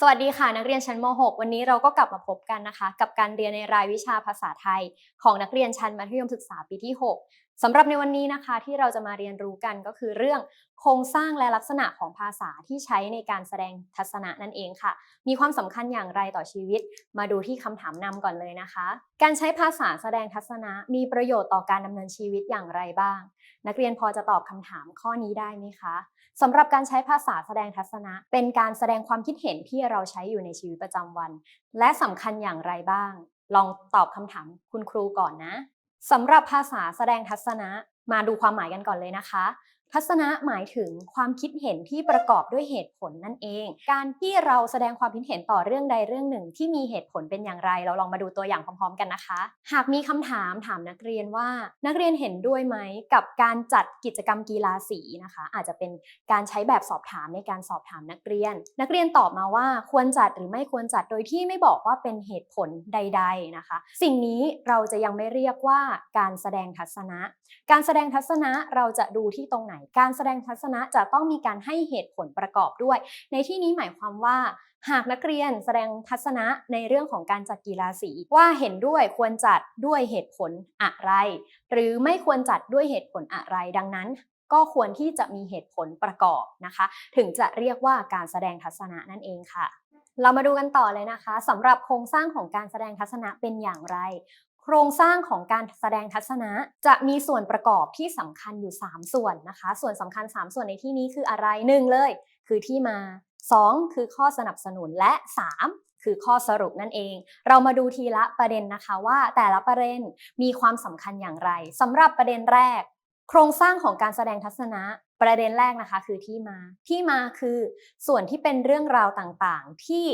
สวัสดีค่ะนักเรียนชั้นม .6 วันนี้เราก็กลับมาพบกันนะคะ กับการเรียนในรายวิชาภาษาไทย ของนักเรียนชั้นมัธยมศึกษาปีที่ 6 สำหรับในวันนี้นะคะที่เราจะมาเรียนรู้กันก็คือเรื่องโครงสร้างและลักษณะของภาษาที่ใช้ในการแสดงทัศนะนั่นเองค่ะ มีความสำคัญอย่างไรต่อชีวิต มาดูที่คำถามนำก่อนเลยนะคะ การใช้ภาษาแสดงทัศนะมีประโยชน์ต่อการดำเนินชีวิตอย่างไรบ้าง นักเรียนพอจะตอบคำถามข้อนี้ได้ไหมคะสำหรับการใช้ภาษาแสดงทัศนะ เป็นการแสดงความคิดเห็นที่เราใช้อยู่ในชีวิตประจำวัน และสำคัญอย่างไรบ้าง ลองตอบคำถามคุณครูก่อนนะ สำหรับภาษาแสดงทัศนะ มาดูความหมายกันก่อนเลยนะคะ ทัศนะหมายถึงความคิดเห็นที่ประกอบด้วยเหตุผลนั่นเอง การที่เราแสดงความคิดเห็นต่อเรื่องใดเรื่องหนึ่ง ที่มีเหตุผลเป็นอย่างไร เราลองมาดูตัวอย่างพร้อม ๆ กันนะคะ หากมีคำถามถามนักเรียนว่า นักเรียนเห็นด้วยไหมกับการจัดกิจกรรมกีฬาสีนะคะ อาจจะเป็นการใช้แบบสอบถามในการสอบถามนักเรียน นักเรียนตอบมาว่าควรจัดหรือไม่ควรจัดโดยที่ไม่บอกว่าเป็นเหตุผลใด ๆนะคะ สิ่งนี้เราจะยังไม่เรียกว่าการแสดงทัศนะ การแสดงทัศนะเราจะดูที่ตรงไหนการแสดงทัศนะจะต้องมีการให้เหตุผลประกอบด้วย ในที่นี้หมายความว่า หากนักเรียนแสดงทัศนะในเรื่องของการจัดกีฬาสีว่าเห็นด้วยควรจัดด้วยเหตุผลอะไร หรือไม่ควรจัดด้วยเหตุผลอะไร ดังนั้นก็ควรที่จะมีเหตุผลประกอบนะคะ ถึงจะเรียกว่าการแสดงทัศนะนั่นเองค่ะ เรามาดูกันต่อเลยนะคะสำหรับโครงสร้างของการแสดงทัศนะเป็นอย่างไร โครงสร้างของการแสดงทัศนะ จะมีส่วนประกอบที่สำคัญอยู่ 3 ส่วนนะคะ ส่วนสำคัญ 3 ส่วนในที่นี้คืออะไร1เลย คือที่มา 2 คือข้อสนับสนุนและ 3 คือข้อสรุปนั่นเอง เรามาดูทีละประเด็นนะคะว่าแต่ละประเด็นมีความสำคัญอย่างไรสำหรับประเด็นแรก โครงสร้างของการแสดงทัศนะ ประเด็นแรกนะคะคือที่มา ที่มาคือส่วนที่เป็นเรื่องราวต่างๆ ที่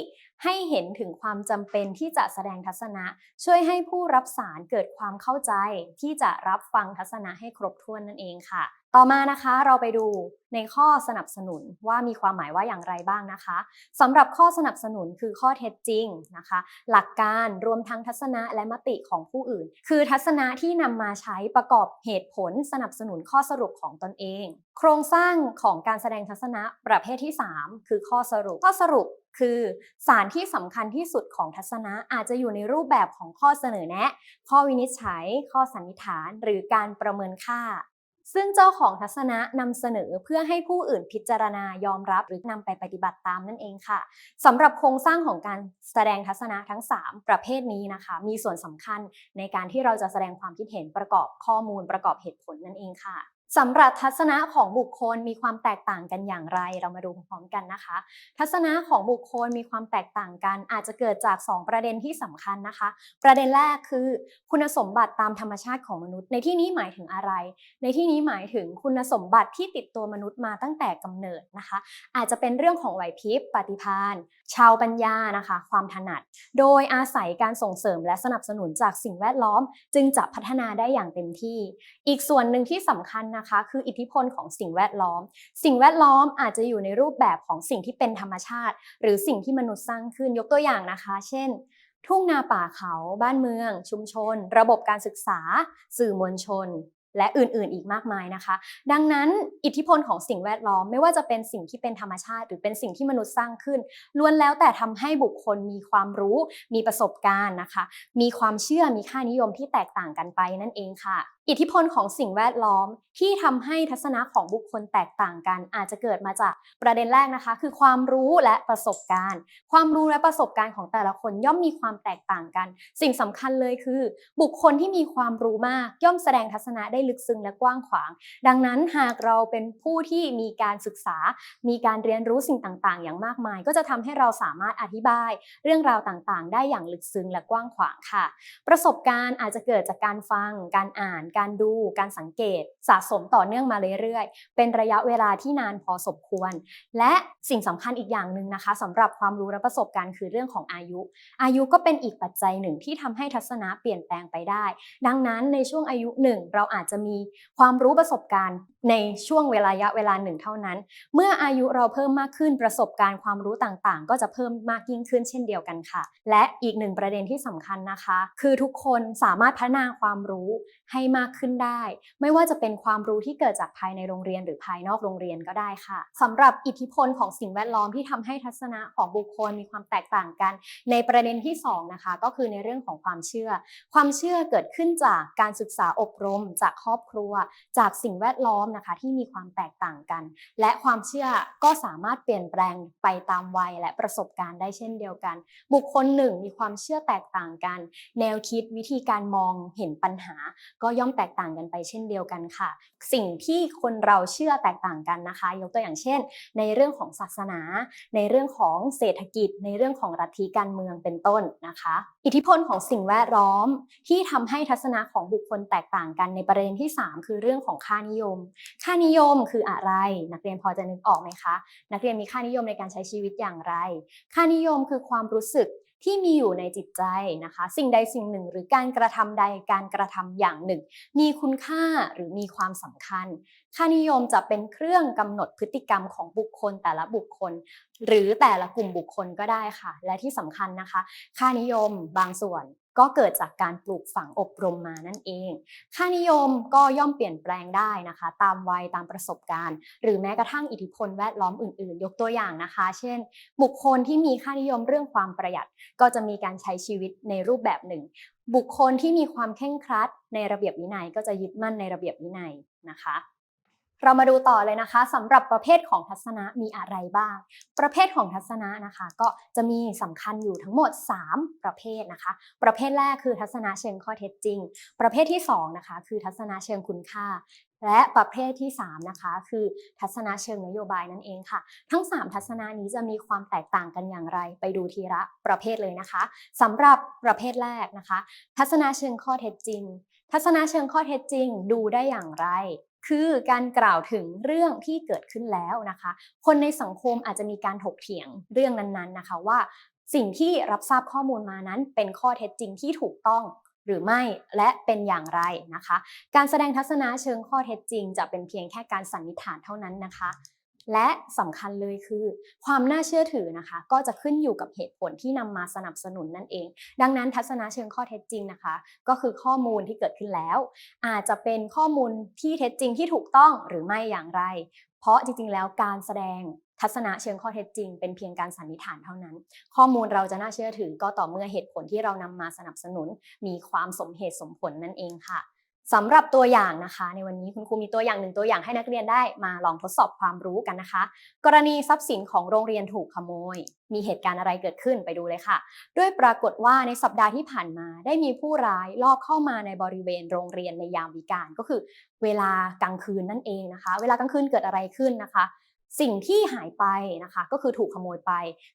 ให้เห็นถึงความจำเป็นที่จะแสดงทัศนะ ช่วยให้ผู้รับสารเกิดความเข้าใจที่จะรับฟังทัศนะให้ครบถ้วนนั่นเองค่ะ ต่อมานะคะเราไปดูในข้อสนับสนุนว่ามีความหมายว่าอย่างไรบ้างนะคะสำหรับข้อสนับสนุนคือข้อเท็จจริงนะคะ หลักการรวมทั้งทัศนะและมติของผู้อื่น คือทัศนะที่นำมาใช้ประกอบเหตุผลสนับสนุนข้อสรุปของตนเอง โครงสร้างของการแสดงทัศนะประเภทที่ 3 คือข้อสรุปข้อสรุปคือสารที่สำคัญที่สุดของทัศนะอาจจะอยู่ในรูปแบบของข้อเสนอแนะ ข้อวินิจฉัย ข้อสันนิษฐาน หรือการประเมินค่า ซึ่งเจ้าของทัศนะนำเสนอเพื่อให้ผู้อื่นพิจารณายอมรับหรือนำไปปฏิบัติตามนั่นเองค่ะสำหรับโครงสร้างของการแสดงทัศนะทั้ง 3 ประเภทนี้นะคะ มีส่วนสำคัญในการที่เราจะแสดงความคิดเห็นประกอบข้อมูลประกอบเหตุผลนั่นเองค่ะ สำหรับทัศนะของบุคคลมีความแตกต่างกันอย่างไร เรามาดูพร้อมกันนะคะ ทัศนะของบุคคลมีความแตกต่างกัน อาจจะเกิดจาก 2 ประเด็นที่สำคัญนะคะ ประเด็นแรกคือ คุณสมบัติตามธรรมชาติของมนุษย์ ในที่นี้หมายถึงอะไร ในที่นี้หมายถึงคุณสมบัติที่ติดตัวมนุษย์มาตั้งแต่กำเนิดนะคะ อาจจะเป็นเรื่องของไหวพริบปฏิภาณชาวปัญญานะคะ ความถนัด โดยอาศัยการส่งเสริมและสนับสนุนจากสิ่งแวดล้อม จึงจะพัฒนาได้อย่างเต็มที่ อีกส่วนหนึ่งที่สำคัญนะคะ คืออิทธิพลของสิ่งแวดล้อม สิ่งแวดล้อมอาจจะอยู่ในรูปแบบของสิ่งที่เป็นธรรมชาติ หรือสิ่งที่มนุษย์สร้างขึ้นยกตัวอย่างนะคะ เช่น ทุ่งนาป่าเขาบ้านเมือง ชุมชน ระบบการศึกษา สื่อมวลชน และอื่นๆ อีกมากมายนะคะ ดังนั้นอิทธิพลของสิ่งแวดล้อมไม่ว่าจะเป็นสิ่งที่เป็นธรรมชาติ หรือเป็นสิ่งที่มนุษย์สร้างขึ้นล้วนแล้วแต่ทำให้บุคคลมีความรู้ มีประสบการณ์นะคะ มีความเชื่อมีค่านิยมที่แตกต่างกันไปนั่นเองค่ะอิทธิพลของสิ่งแวดล้อมที่ทำให้ทัศนะของบุคคลแตกต่างกัน อาจจะเกิดมาจากประเด็นแรกนะคะ คือความรู้และประสบการณ์ ความรู้และประสบการณ์ของแต่ละคนย่อมมีความแตกต่างกัน สิ่งสำคัญเลยคือ บุคคลที่มีความรู้มากย่อมแสดงทัศนะได้ลึกซึ้งและกว้างขวาง ดังนั้นหากเราเป็นผู้ที่มีการศึกษา มีการเรียนรู้สิ่งต่างๆ อย่างมากมาย ก็จะทำให้เราสามารถอธิบาย เรื่องราวต่างๆ ได้อย่างลึกซึ้งและกว้างขวางค่ะ ประสบการณ์อาจจะเกิดจากการฟัง การอ่านการดูการสังเกตสะสมต่อเนื่องมาเรื่อยๆ เป็นระยะเวลาที่นานพอสมควร และสิ่งสำคัญอีกอย่างหนึ่งนะคะสำหรับความรู้และประสบการณ์คือเรื่องของอายุ อายุก็เป็นอีกปัจจัยหนึ่งที่ทำให้ทัศนะเปลี่ยนแปลงไปได้ ดังนั้นในช่วงอายุหนึ่งเราอาจจะมีความรู้ประสบการณ์ ในช่วงเวลาะยะเวลาหนึ่งเท่านั้น เมื่ออายุเราเพิ่มมากขึ้นประสบการณ์ความรู้ต่างๆ ก็จะเพิ่มมากยิ่งขึ้นเช่นเดียวกันค่ะ และอีกหนึ่งประเด็นที่สำคัญนะคะ คือทุกคนสามารถพัฒนาความรู้ให้มากขึ้นได้ ไม่ว่าจะเป็นความรู้ที่เกิดจากภายในโรงเรียนหรือภายนอกโรงเรียนก็ได้ค่ะสำหรับอิทธิพลของสิ่งแวดล้อมที่ทำให้ทัศนะของบุคคลมีความแตกต่างกัน ในประเด็นที่สองนะคะก็คือในเรื่องของความเชื่อ ความเชื่อเกิดขึ้นจากการศึกษาอบรม จากครอบครัว จากสิ่งแวดล้อมนะคะที่มีความแตกต่างกัน และความเชื่อก็สามารถเปลี่ยนแปลงไปตามวัยและประสบการณ์ได้เช่นเดียวกัน บุคคลหนึ่งมีความเชื่อแตกต่างกัน แนวคิดวิธีการมองเห็นปัญหา ก็ย่อมแตกต่างกันไปเช่นเดียวกันค่ะ สิ่งที่คนเราเชื่อแตกต่างกันนะคะ ยกตัวอย่างเช่น ในเรื่องของศาสนา ในเรื่องของเศรษฐกิจ ในเรื่องของรัฐิการเมืองเป็นต้นนะคะ อิทธิพลของสิ่งแวดล้อมที่ทำให้ทัศนะของบุคคลแตกต่างกันในประเด็นที่ 3 คือเรื่องของค่านิยมค่านิยมคืออะไร นักเรียนพอจะนึกออกไหมคะ นักเรียนมีค่านิยมในการใช้ชีวิตอย่างไร ค่านิยมคือความรู้สึกที่มีอยู่ในจิตใจนะคะ สิ่งใดสิ่งหนึ่ง หรือการกระทำใดการกระทำอย่างหนึ่ง มีคุณค่าหรือมีความสำคัญ ค่านิยมจะเป็นเครื่องกำหนดพฤติกรรมของบุคคลแต่ละบุคคล หรือแต่ละกลุ่มบุคคลก็ได้ค่ะ และที่สำคัญนะคะ ค่านิยมบางส่วน ก็เกิดจากการปลูกฝังอบรมมานั่นเอง ค่านิยมก็ย่อมเปลี่ยนแปลงได้นะคะ ตามวัยตามประสบการณ์ หรือแม้กระทั่งอิทธิพลแวดล้อมอื่นๆ ยกตัวอย่างนะคะ เช่น บุคคลที่มีค่านิยมเรื่องความประหยัด ก็จะมีการใช้ชีวิตในรูปแบบหนึ่ง บุคคลที่มีความเคร่งครัด ในระเบียบวินัยก็จะยึดมั่นในระเบียบวินัยนะคะ เรามาดูต่อเลยนะคะสำหรับประเภทของทัศนะมีอะไรบ้าง ประเภทของทัศนะนะคะ ก็จะมีสำคัญอยู่ทั้งหมด 3 ประเภทนะคะ ประเภทแรกคือทัศนะเชิงข้อเท็จจริง ประเภทที่2นะคะคือทัศนะเชิงคุณค่าและประเภทที่ 3 นะคะ คือทัศนะเชิงนโยบายนั่นเองค่ะ ทั้ง 3 ทัศนะนี้จะมีความแตกต่างกันอย่างไร ไปดูทีละประเภทเลยนะคะสำหรับประเภทแรกนะคะ ทัศนะเชิงข้อเท็จจริง ทัศนะเชิงข้อเท็จจริง ดูได้อย่างไร คือการกล่าวถึงเรื่องที่เกิดขึ้นแล้วนะคะ คนในสังคมอาจจะมีการถกเถียงเรื่องนั้นๆนะคะว่า สิ่งที่รับทราบข้อมูลมานั้น เป็นข้อเท็จจริงที่ถูกต้องหรือไม่และเป็นอย่างไรนะคะ การแสดงทัศนะเชิงข้อเท็จจริง จะเป็นเพียงแค่การสันนิษฐานเท่านั้นนะคะ และสำคัญเลยคือ ความน่าเชื่อถือนะคะ ก็จะขึ้นอยู่กับเหตุผลที่นำมาสนับสนุนนั่นเอง ดังนั้นทัศนะเชิงข้อเท็จจริงนะคะ ก็คือข้อมูลที่เกิดขึ้นแล้ว อาจจะเป็นข้อมูลที่เท็จจริงที่ถูกต้องหรือไม่อย่างไร เพราะจริงๆ แล้วการแสดงทัศนะเชิงข้อเท็จจริง เป็นเพียงการสันนิษฐานเท่านั้น ข้อมูลเราจะน่าเชื่อถือก็ต่อเมื่อเหตุผลที่เรานำมาสนับสนุน มีความสมเหตุสมผลนั่นเองค่ะ สำหรับตัวอย่างนะคะ ในวันนี้คุณครูมีตัวอย่างหนึ่งตัวอย่างให้นักเรียนได้มาลองทดสอบความรู้กันนะคะ กรณีทรัพย์สินของโรงเรียนถูกขโมย มีเหตุการณ์อะไรเกิดขึ้นไปดูเลยค่ะ ด้วยปรากฏว่าในสัปดาห์ที่ผ่านมา ได้มีผู้ร้ายลอบเข้ามาในบริเวณโรงเรียนในยามวิกาลก็คือ เวลากลางคืนนั่นเองนะคะ เวลากลางคืนเกิดอะไรขึ้นนะคะ สิ่งที่หายไปนะคะก็คือถูกขโมยไป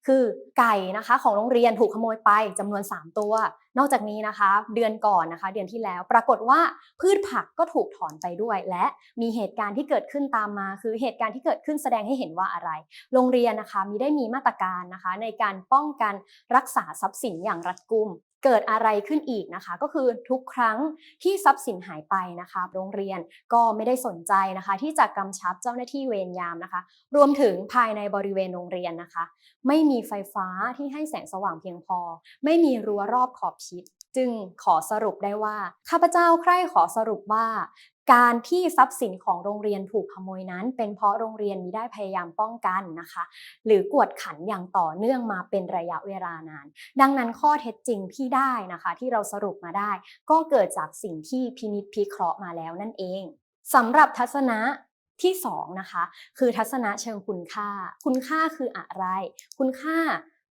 คือไก่นะคะของโรงเรียนถูกขโมยไปจำนวน 3 ตัว นอกจากนี้นะคะ เดือนก่อนนะคะ เดือนที่แล้วปรากฏว่าพืชผักก็ถูกถอนไปด้วย และมีเหตุการณ์ที่เกิดขึ้นตามมา คือเหตุการณ์ที่เกิดขึ้นแสดงให้เห็นว่าอะไร โรงเรียนนะคะมีได้มีมาตรการนะคะ ในการป้องกันรักษาทรัพย์สินอย่างรัดกุม เกิดอะไรขึ้นอีกนะคะ ก็คือทุกครั้งที่ทรัพย์สินหายไปนะคะ โรงเรียนก็ไม่ได้สนใจนะคะ ที่จะกำชับเจ้าหน้าที่เวรยามนะคะ รวมถึงภายในบริเวณโรงเรียนนะคะ ไม่มีไฟฟ้าที่ให้แสงสว่างเพียงพอ ไม่มีรั้วรอบขอบชิด จึงขอสรุปได้ว่า ข้าพเจ้าใคร่ขอสรุปว่า การที่ทรัพย์สินของโรงเรียนถูกขโมยนั้น เป็นเพราะโรงเรียนมิได้พยายามป้องกันนะคะ หรือกวดขันอย่างต่อเนื่องมาเป็นระยะเวลานาน ดังนั้นข้อเท็จจริงที่ได้นะคะ ที่เราสรุปมาได้ ก็เกิดจากสิ่งที่พินิจพิเคราะห์มาแล้วนั่นเองสำหรับทัศนะที่2นะคะคือทัศนะเชิงคุณค่า คุณค่าคืออะไร คุณค่า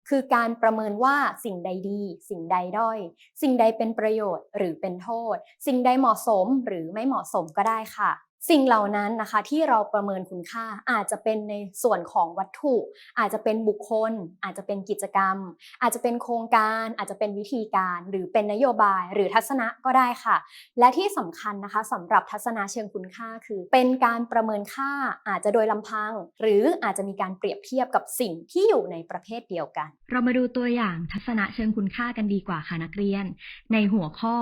คือการประเมินว่าสิ่งใดดี สิ่งใดด้อย สิ่งใดเป็นประโยชน์หรือเป็นโทษ สิ่งใดเหมาะสมหรือไม่เหมาะสมก็ได้ค่ะ สิ่งเหล่านั้นนะคะที่เราประเมินคุณค่าอาจจะเป็นในส่วนของวัตถุ อาจจะเป็นบุคคล อาจจะเป็นกิจกรรม อาจจะเป็นโครงการ อาจจะเป็นวิธีการ หรือเป็นนโยบาย หรือทัศนะก็ได้ค่ะ และที่สำคัญนะคะสำหรับทัศนะเชิงคุณค่าคือ เป็นการประเมินค่าอาจจะโดยลำพัง หรืออาจจะมีการเปรียบเทียบกับสิ่งที่อยู่ในประเภทเดียวกัน เรามาดูตัวอย่างทัศนะเชิงคุณค่ากันดีกว่าค่ะนักเรียน ในหัวข้อ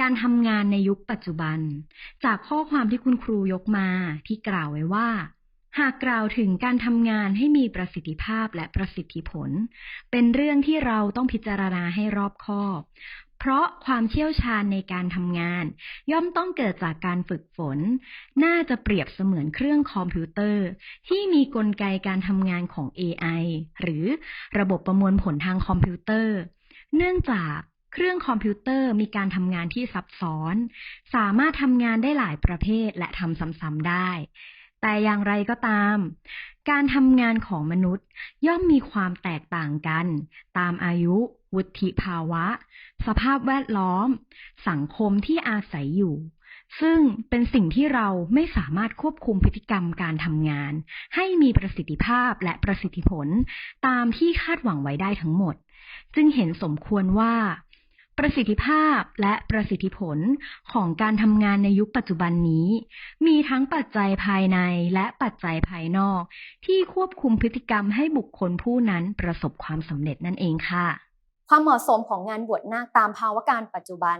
การทำงานในยุคปัจจุบัน จากข้อความที่คุณครูยกมาที่กล่าวไว้ว่า หากกล่าวถึงการทำงานให้มีประสิทธิภาพและประสิทธิผล เป็นเรื่องที่เราต้องพิจารณาให้รอบคอบ เพราะความเชี่ยวชาญในการทำงาน ย่อมต้องเกิดจากการฝึกฝน น่าจะเปรียบเสมือนเครื่องคอมพิวเตอร์ ที่มีกลไกการทำงานของ AI หรือระบบประมวลผลทางคอมพิวเตอร์ เนื่องจาก เครื่องคอมพิวเตอร์มีการทำงานที่ซับซ้อน สามารถทำงานได้หลายประเภทและทำซ้ำๆได้ แต่อย่างไรก็ตาม การทำงานของมนุษย์ย่อมมีความแตกต่างกัน ตามอายุ วุฒิภาวะ สภาพแวดล้อม สังคมที่อาศัยอยู่ ซึ่งเป็นสิ่งที่เราไม่สามารถควบคุมพฤติกรรมการทำงาน ให้มีประสิทธิภาพและประสิทธิผล ตามที่คาดหวังไว้ได้ทั้งหมด จึงเห็นสมควรว่า ประสิทธิภาพและประสิทธิผลของการทำงานในยุคปัจจุบันนี้ มีทั้งปัจจัยภายในและปัจจัยภายนอก ที่ควบคุมพฤติกรรมให้บุคคลผู้นั้นประสบความสำเร็จนั่นเองค่ะ ความเหมาะสมของงานบวชนาคตามภาวะการปัจจุบัน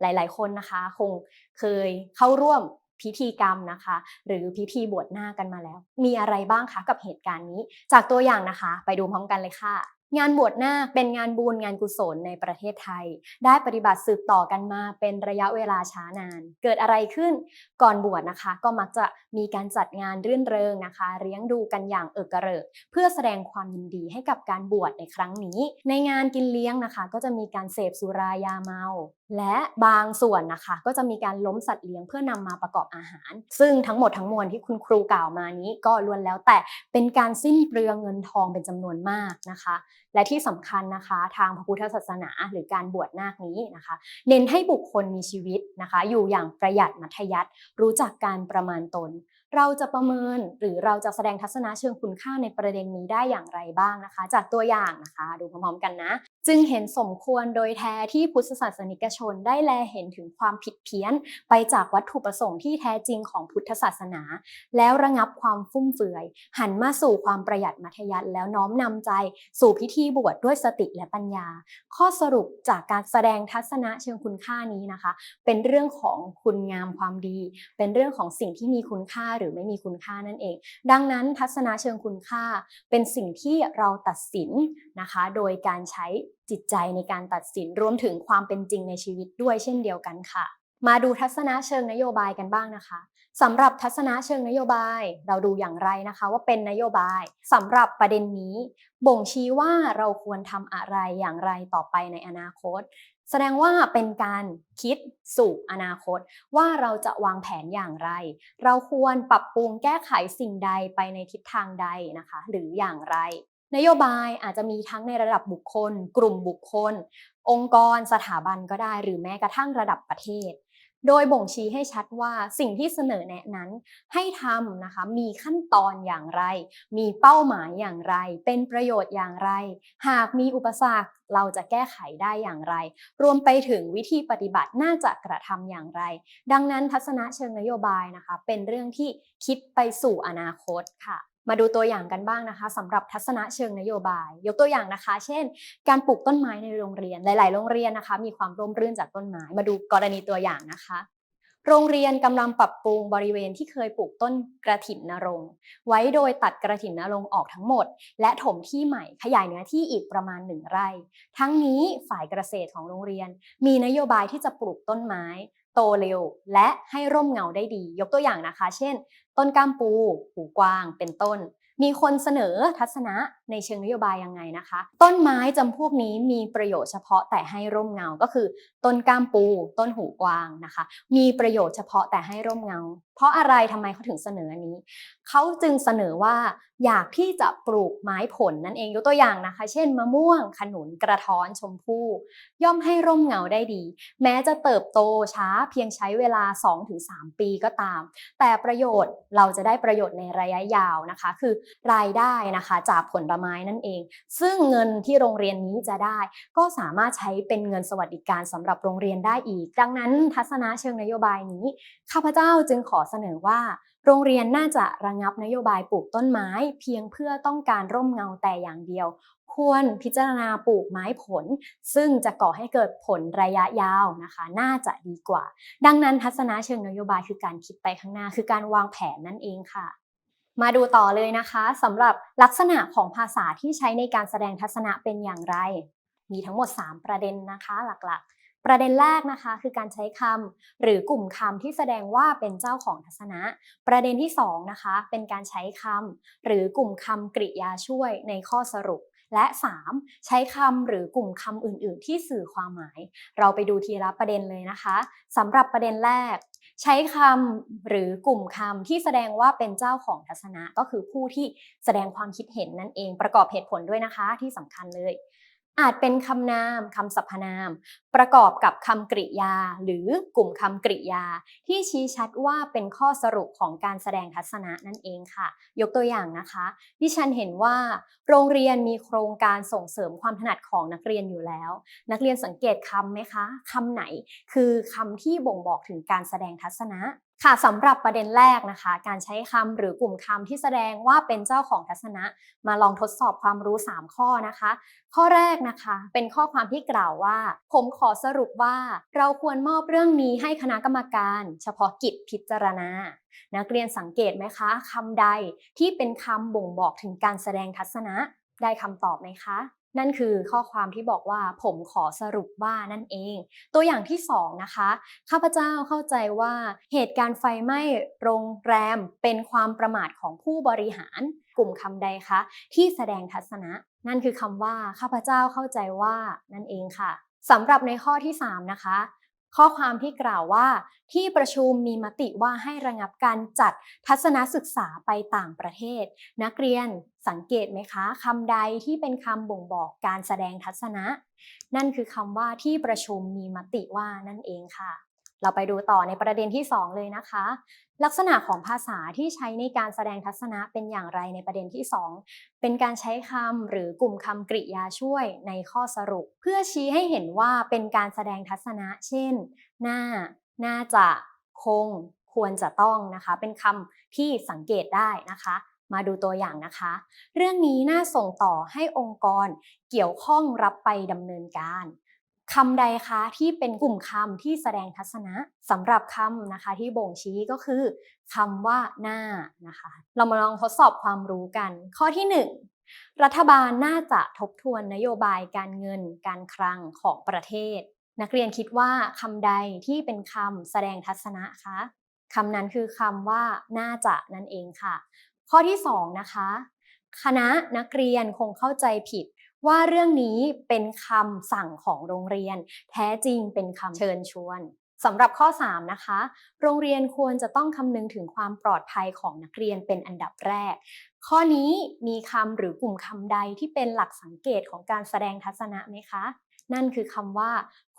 หลาย ๆ คนนะคะคงเคยเข้าร่วมพิธีกรรมนะคะ หรือพิธีบวชนาคกันมาแล้ว มีอะไรบ้างคะกับเหตุการณ์นี้ จากตัวอย่างนะคะ ไปดูพร้อมกันเลยค่ะ งานบวชนาคเป็นงานบุญงานกุศลในประเทศไทย ได้ปฏิบัติสืบต่อกันมาเป็นระยะเวลาช้านาน เกิดอะไรขึ้นก่อนบวชนะคะ ก็มักจะมีการจัดงานรื่นเริงนะคะเลี้ยงดูกันอย่างเอิกกระเริก เพื่อแสดงความยินดีให้กับการบวชในครั้งนี้ ในงานกินเลี้ยงนะคะ ก็จะมีการเสพสุรายาเมาและบางส่วนนะคะก็จะมีการล้มสัตว์เลี้ยงเพื่อนำมาประกอบอาหาร ซึ่งทั้งหมดทั้งมวลที่คุณครูกล่าวมานี้ ก็ล้วนแล้วแต่เป็นการสิ้นเปลืองเงินทองเป็นจำนวนมากนะคะ และที่สำคัญนะคะ ทางพระพุทธศาสนาหรือการบวชนาคนี้นะคะ เน้นให้บุคคลมีชีวิตนะคะ อยู่อย่างประหยัดมัธยัติรู้จักการประมาณตน เราจะประเมินหรือเราจะแสดงทัศนะเชิงคุณค่าในประเด็นนี้ได้อย่างไรบ้างนะคะ จากตัวอย่างนะคะ ดูพร้อมๆกันนะ จึงเห็นสมควรโดยแท้ที่พุทธศาสนิกชนได้แลเห็นถึงความผิดเพี้ยน ไปจากวัตถุประสงค์ที่แท้จริงของพุทธศาสนา แล้วระงับความฟุ่มเฟือย หันมาสู่ความประหยัดมัธยัติแล้วน้อมนำใจ สู่พิธีบวชด้วยสติและปัญญา ข้อสรุปจากการแสดงทัศนะเชิงคุณค่านี้นะคะ เป็นเรื่องของคุณงามความดี เป็นเรื่องของสิ่งที่มีคุณค่าหรืรือไม่มีคุณค่านั่นเอง ดังนั้นทัศนะเชิงคุณค่าเป็นสิ่งที่เราตัดสินนะคะ โดยการใช้จิตใจในการตัดสินรวมถึงความเป็นจริงในชีวิตด้วยเช่นเดียวกันค่ะ มาดูทัศนะเชิงนโยบายกันบ้างนะคะสำหรับทัศนะเชิงนโยบาย เราดูอย่างไรนะคะ ว่าเป็นนโยบายสำหรับประเด็นนี้ บ่งชี้ว่าเราควรทำอะไรอย่างไรต่อไปในอนาคต แสดงว่าเป็นการคิดสู่อนาคต ว่าเราจะวางแผนอย่างไร เราควรปรับปรุงแก้ไขสิ่งใดไปในทิศทางใดนะคะ หรืออย่างไร นโยบายอาจจะมีทั้งในระดับบุคคล กลุ่มบุคคล องค์กร สถาบันก็ได้ หรือแม้กระทั่งระดับประเทศ โดยบ่งชี้ให้ชัดว่าสิ่งที่เสนอแนะนั้นให้ทำนะคะมีขั้นตอนอย่างไร มีเป้าหมายอย่างไร เป็นประโยชน์อย่างไร หากมีอุปสรรคเราจะแก้ไขได้อย่างไร รวมไปถึงวิธีปฏิบัติน่าจะกระทำอย่างไร ดังนั้นทัศนะเชิงนโยบายนะคะ เป็นเรื่องที่คิดไปสู่อนาคตค่ะ มาดูตัวอย่างกันบ้างนะคะสำหรับทัศนะเชิงนโยบาย ยกตัวอย่างนะคะ เช่น การปลูกต้นไม้ในโรงเรียนหลาย ๆ โรงเรียนนะคะ มีความร่มรื่นจากต้นไม้ มาดูกรณีตัวอย่างนะคะ โรงเรียนกำลังปรับปรุงบริเวณที่เคยปลูกต้นกระถินนรงไว้โดยตัดกระถินนรงออกทั้งหมด และถมที่ใหม่ขยายเนื้อที่อีกประมาณหนึ่งไร่ ทั้งนี้ฝ่ายเกษตรของโรงเรียน มีนโยบายที่จะปลูกต้นไม้โตเร็วและให้ร่มเงาได้ดี ยกตัวอย่างนะคะ เช่น ต้นก้ามปู หูกวาง เป็นต้น มีคนเสนอทัศนะในเชิงนโยบายยังไงนะคะ ต้นไม้จำพวกนี้มีประโยชน์เฉพาะแต่ให้ร่มเงา ก็คือ ต้นก้ามปู ต้นหูกวางนะคะ มีประโยชน์เฉพาะแต่ให้ร่มเงา เพราะอะไรทำไมเขาถึงเสนออันนี้ เขาจึงเสนอว่าอยากที่จะปลูกไม้ผลนั่นเองยกตัวอย่างนะคะ เช่น มะม่วง ขนุนกระท้อนชมพู่ย่อมให้ร่มเงาได้ดี แม้จะเติบโตช้าเพียงใช้เวลา 2-3 ปีก็ตาม แต่ประโยชน์เราจะได้ประโยชน์ในระยะยาวนะคะ คือรายได้นะคะจากผลไม้นั่นเอง ซึ่งเงินที่โรงเรียนนี้จะได้ ก็สามารถใช้เป็นเงินสวัสดิการสำหรับโรงเรียนได้อีก ดังนั้นทัศนะเชิงนโยบายนี้ข้าพเจ้าจึงขอเสนอว่า โรงเรียนน่าจะระงับนโยบายปลูกต้นไม้ เพียงเพื่อต้องการร่มเงาแต่อย่างเดียว ควรพิจารณาปลูกไม้ผล ซึ่งจะก่อให้เกิดผลระยะยาวนะคะ น่าจะดีกว่า ดังนั้นทัศนะเชิงนโยบายคือการคิดไปข้างหน้าคือการวางแผนนั่นเองค่ะ มาดูต่อเลยนะคะสำหรับลักษณะของภาษาที่ใช้ในการแสดงทัศนะเป็นอย่างไร มีทั้งหมด 3 ประเด็นนะคะหลักๆ ประเด็นแรกนะคะคือการใช้คำหรือกลุ่มคำที่แสดงว่าเป็นเจ้าของทัศนะ ประเด็นที่2นะคะเป็นการใช้คำหรือกลุ่มคำกริยาช่วยในข้อสรุป และ 3. ใช้คำหรือกลุ่มคำอื่น ๆ ที่สื่อความหมาย เราไปดูทีละประเด็นเลยนะคะสำหรับประเด็นแรก ใช้คำหรือกลุ่มคำที่แสดงว่าเป็นเจ้าของทัศนะก็คือผู้ที่แสดงความคิดเห็นนั่นเองประกอบเหตุผลด้วยนะคะที่สำคัญเลย อาจเป็นคำนามคำสรรพนาม ประกอบกับคำกริยา หรือกลุ่มคำกริยา ที่ชี้ชัดว่าเป็นข้อสรุปของการแสดงทัศนะนั่นเองค่ะ ยกตัวอย่างนะคะดิฉันเห็นว่า โรงเรียนมีโครงการส่งเสริมความถนัดของนักเรียนอยู่แล้ว นักเรียนสังเกตคำไหมคะคำไหน คือคำที่บ่งบอกถึงการแสดงทัศนะ ค่ะสำหรับประเด็นแรกนะคะ การใช้คำหรือกลุ่มคำที่แสดงว่าเป็นเจ้าของทัศนะ มาลองทดสอบความรู้ 3 ข้อนะคะ ข้อแรกนะคะเป็นข้อความที่กล่าวว่า ผมขอสรุปว่า เราควรมอบเรื่องนี้ให้คณะกรรมการ เฉพาะกิจพิจารณา นักเรียนสังเกตไหมคะคำใดที่เป็นคำบ่งบอกถึงการแสดงทัศนะ ได้คำตอบไหมคะ นั่นคือข้อความที่บอกว่าผมขอสรุปว่านั่นเอง ตัวอย่างที่สองนะคะ ข้าพเจ้าเข้าใจว่าเหตุการณ์ไฟไหม้โรงแรมเป็นความประมาทของผู้บริหารกลุ่มคำใดคะ ที่แสดงทัศนะ นั่นคือคำว่าข้าพเจ้าเข้าใจว่านั่นเองค่ะสำหรับในข้อที่ 3 นะคะ ข้อความที่กล่าวว่าที่ประชุมมีมติว่าให้ระงับการจัดทัศนศึกษาไปต่างประเทศ นักเรียนสังเกตไหมคะคำใดที่เป็นคำบ่งบอกการแสดงทัศนะ นั่นคือคำว่าที่ประชุมมีมติว่านั่นเองค่ะ เราไปดูต่อในประเด็นที่ 2 เลยนะคะ ลักษณะของภาษาที่ใช้ในการแสดงทัศนะเป็นอย่างไรในประเด็นที่ 2 เป็นการใช้คำหรือกลุ่มคำกริยาช่วยในข้อสรุป เพื่อชี้ให้เห็นว่าเป็นการแสดงทัศนะ เช่นน่าน่าจะ คง ควรจะต้องนะคะ เป็นคำที่สังเกตได้นะคะมาดูตัวอย่างนะคะ เรื่องนี้น่าส่งต่อให้องค์กรเกี่ยวข้องรับไปดำเนินการ คำใดคะที่เป็นกลุ่มคำที่แสดงทัศนะสำหรับคำนะคะที่บ่งชี้ก็คือคำว่าหน้านะคะ เรามาลองทดสอบความรู้กัน ข้อที่ 1 รัฐบาลน่าจะทบทวนนโยบายการเงินการคลังของประเทศ นักเรียนคิดว่าคำใดที่เป็นคำแสดงทัศนะคะคำนั้นคือคำว่าน่าจะนั่นเองค่ะ ข้อที่ 2 นะคะ คณะนักเรียนคงเข้าใจผิด ว่าเรื่องนี้เป็นคำสั่งของโรงเรียน แท้จริงเป็นคำเชิญชวนสำหรับข้อ 3 นะคะ โรงเรียนควรจะต้องคำนึงถึงความปลอดภัยของนักเรียนเป็นอันดับแรก ข้อนี้มีคำหรือกลุ่มคำใดที่เป็นหลักสังเกตของการแสดงทัศนะไหมคะ นั่นคือคำว่า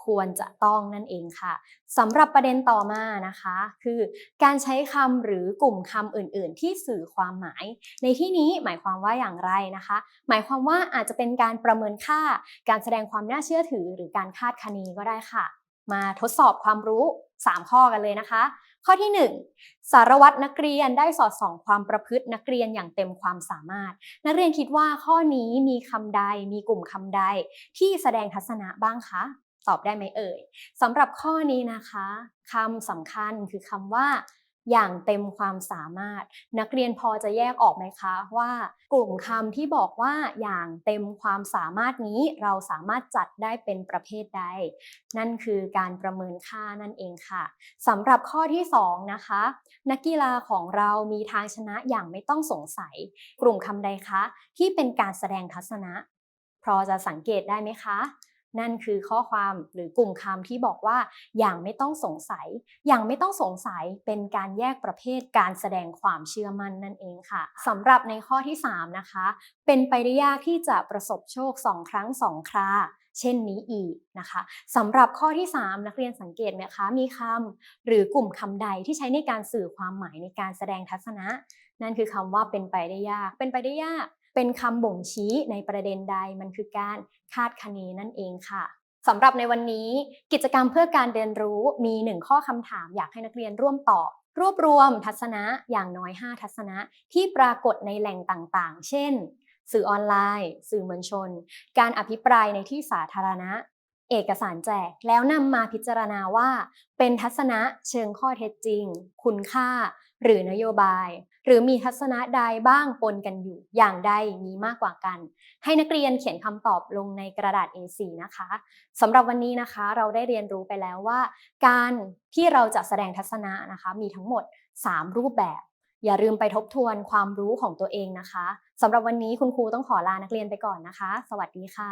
ควรจะต้องนั่นเองค่ะสำหรับประเด็นต่อมานะคะ คือการใช้คำหรือกลุ่มคำอื่น ๆ ที่สื่อความหมาย ในที่นี้หมายความว่าอย่างไรนะคะ หมายความว่าอาจจะเป็นการประเมินค่า การแสดงความน่าเชื่อถือ หรือการคาดคะเนก็ได้ค่ะ มาทดสอบความรู้ 3 ข้อกันเลยนะคะ ข้อที่ 1 สารวัตรนักเรียนได้สอดส่องความประพฤตินักเรียนอย่างเต็มความสามารถ นักเรียนคิดว่าข้อนี้มีคำใดมีกลุ่มคำใด ที่แสดงทัศนะบ้างคะ ตอบได้ไหมเอ่ยสำหรับข้อนี้นะคะคำสำคัญคือคำว่าอย่างเต็มความสามารถ นักเรียนพอจะแยกออกไหมคะว่ากลุ่มคำที่บอกว่าอย่างเต็มความสามารถนี้เราสามารถจัดได้เป็นประเภทใด นั่นคือการประเมินค่านั่นเองค่ะสำหรับข้อที่2นะคะนักกีฬาของเรามีทางชนะอย่างไม่ต้องสงสัย กลุ่มคำใดคะ ที่เป็นการแสดงทัศนะ พอจะสังเกตได้ไหมคะ นั่นคือข้อความหรือกลุ่มคำที่บอกว่าอย่างไม่ต้องสงสัย อย่างไม่ต้องสงสัยเป็นการแยกประเภทการแสดงความเชื่อมั่นนั่นเองค่ะสำหรับในข้อที่ 3 นะคะ เป็นไปได้ยากที่จะประสบโชคสองครั้งสองคราเช่นนี้อีกนะคะสำหรับข้อที่ 3 นักเรียนสังเกตไหมคะ มีคำหรือกลุ่มคำใดที่ใช้ในการสื่อความหมายในการแสดงทัศนะ นั่นคือคำว่าเป็นไปได้ยาก เป็นไปได้ยาก เป็นคำบ่งชี้ในประเด็นใดมันคือการคาดคะเนนั่นเองค่ะสำหรับในวันนี้กิจกรรมเพื่อการเรียนรู้มีหนึ่งข้อคำถามอยากให้นักเรียนร่วมตอบรวบรวมทัศนะอย่างน้อย 5 ทัศนะที่ปรากฏในแหล่งต่างๆ เช่น สื่อออนไลน์ สื่อมวลชน การอภิปรายในที่สาธารณะ เอกสารแจกแล้วนำมาพิจารณาว่า เป็นทัศนะเชิงข้อเท็จจริง คุณค่า หรือนโยบาย หรือมีทัศนะใดบ้างปนกันอยู่ อย่างใดมีมากกว่ากัน ให้นักเรียนเขียนคำตอบลงในกระดาษ A4 นะคะสำหรับวันนี้นะคะเราได้เรียนรู้ไปแล้วว่า การที่เราจะแสดงทัศนะนะคะมีทั้งหมด 3 รูปแบบอย่าลืมไปทบทวนความรู้ของตัวเองนะคะสำหรับวันนี้คุณครูต้องขอลานักเรียนไปก่อนนะคะ สวัสดีค่ะ